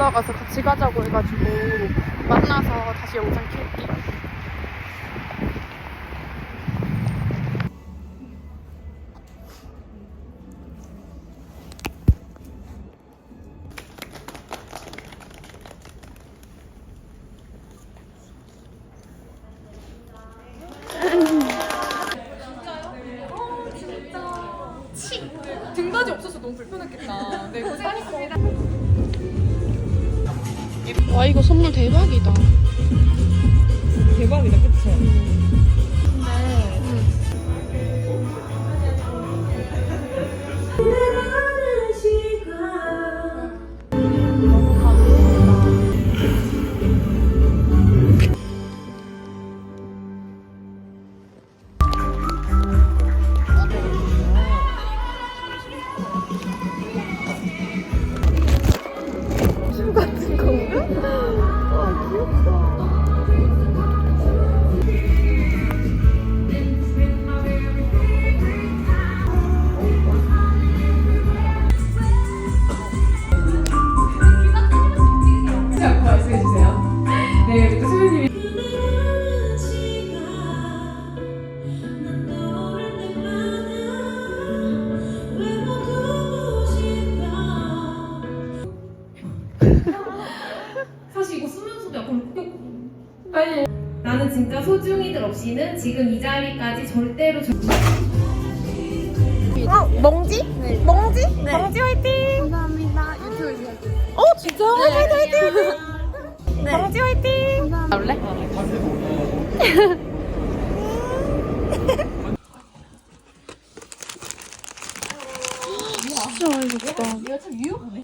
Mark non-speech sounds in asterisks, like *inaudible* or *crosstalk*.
올라가서 같이 가자고 해가지고 만나서 다시 영상 킬게요. 등받이 없어서 너무 불편했겠다. 네, 고생하셨습니다. 와 이거 선물 대박이다. 대박이다, 그쵸? 자, *laughs* 사실 이거 쓰면서도 약간 웃겼거든. 빨리. 나는 진짜 소중이들 없이는 지금 이 자리까지 절대로 절... 어, 멍지? 멍지? 멍지 화이팅! 감사합니다. 유튜브 어, 진짜? 화이팅, 화이팅! 멍지 화이팅! 나올래? *laughs* 진짜 이거 봐. 얘가 참 유용하네.